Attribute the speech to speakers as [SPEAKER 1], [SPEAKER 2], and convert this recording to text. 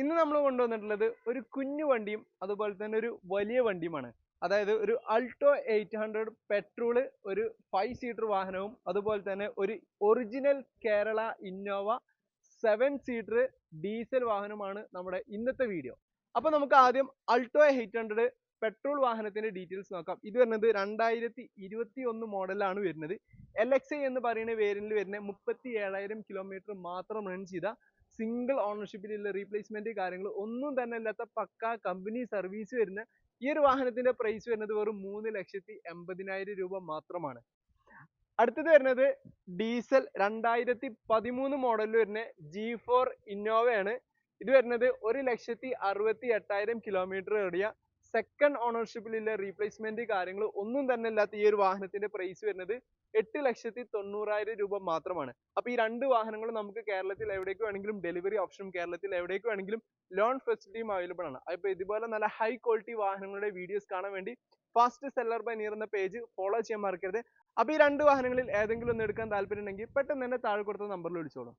[SPEAKER 1] ഇന്ന് നമ്മൾ കൊണ്ടുവന്നിട്ടുള്ളത് ഒരു കുഞ്ഞു വണ്ടിയും അതുപോലെ തന്നെ ഒരു വലിയ വണ്ടിയുമാണ്. അതായത് ഒരു അൾട്ടോ എയ്റ്റ് ഹൺഡ്രഡ് പെട്രോൾ ഒരു ഫൈവ് സീറ്റർ വാഹനവും അതുപോലെ തന്നെ ഒരു original Kerala Innova seven seater diesel വാഹനമാണ് നമ്മുടെ ഇന്നത്തെ വീഡിയോ അപ്പോൾ നമുക്ക് ആദ്യം അൾട്ടോ എയ്റ്റ് ഹൺഡ്രഡ് പെട്രോൾ വാഹനത്തിന്റെ ഡീറ്റെയിൽസ് നോക്കാം. ഇത് വരുന്നത് രണ്ടായിരത്തി ഇരുപത്തി ഒന്ന് മോഡലാണ് വരുന്നത്. എൽ എക്സ് ഐ എന്ന് പറയുന്ന വേരിയന്റിൽ വരുന്ന മുപ്പത്തി ഏഴായിരം കിലോമീറ്റർ മാത്രം റൺ ചെയ്ത സിംഗിൾ ഓണർഷിപ്പിലുള്ള റീപ്ലേസ്മെന്റ് കാര്യങ്ങൾ ഒന്നും തന്നെ ഇല്ലാത്ത പക്ക കമ്പനി സർവീസ് വരുന്ന ഈ ഒരു വാഹനത്തിന്റെ പ്രൈസ് വരുന്നത് വെറും മൂന്ന് ലക്ഷത്തി എൺപതിനായിരം രൂപ മാത്രമാണ്. അടുത്തത് വരുന്നത് ഡീസൽ രണ്ടായിരത്തി പതിമൂന്ന് മോഡലിൽ വരുന്ന ജി ഫോർ ഇന്നോവയാണ് ഇത് വരുന്നത് ഒരു ലക്ഷത്തി അറുപത്തി എട്ടായിരം കിലോമീറ്റർ ഓടിയ സെക്കൻഡ് ഓണർഷിപ്പിലുള്ള റീപ്ലേസ്മെന്റ് കാര്യങ്ങൾ ഒന്നും തന്നെ ഇല്ലാത്ത ഈ ഒരു വാഹനത്തിന്റെ പ്രൈസ് വരുന്നത് എട്ട് ലക്ഷത്തി തൊണ്ണൂറായിരം രൂപ മാത്രമാണ്. അപ്പോൾ ഈ രണ്ട് വാഹനങ്ങളും നമുക്ക് കേരളത്തിൽ എവിടേക്ക് വേണമെങ്കിലും ഡെലിവറി ഓപ്ഷനും കേരളത്തിൽ എവിടേക്ക് വേണമെങ്കിലും ലോൺ ഫെസിലിറ്റിയും അവൈലബിൾ ആണ്. അപ്പോൾ ഇതുപോലെ നല്ല ഹൈ ക്വാളിറ്റി വാഹനങ്ങളുടെ വീഡിയോസ് കാണാൻ വേണ്ടി ഫാസ്റ്റ് സെല്ലർ ബൈ നിയർ എന്ന പേജ് ഫോളോ ചെയ്യാൻ മറക്കരുത്. അപ്പോൾ ഈ രണ്ട് വാഹനങ്ങളിൽ ഏതെങ്കിലും ഒന്ന് എടുക്കാൻ താല്പര്യം ഉണ്ടെങ്കിൽ പെട്ടെന്ന് തന്നെ താഴെ കൊടുത്ത നമ്പറിൽ വിളിച്ചോളൂ.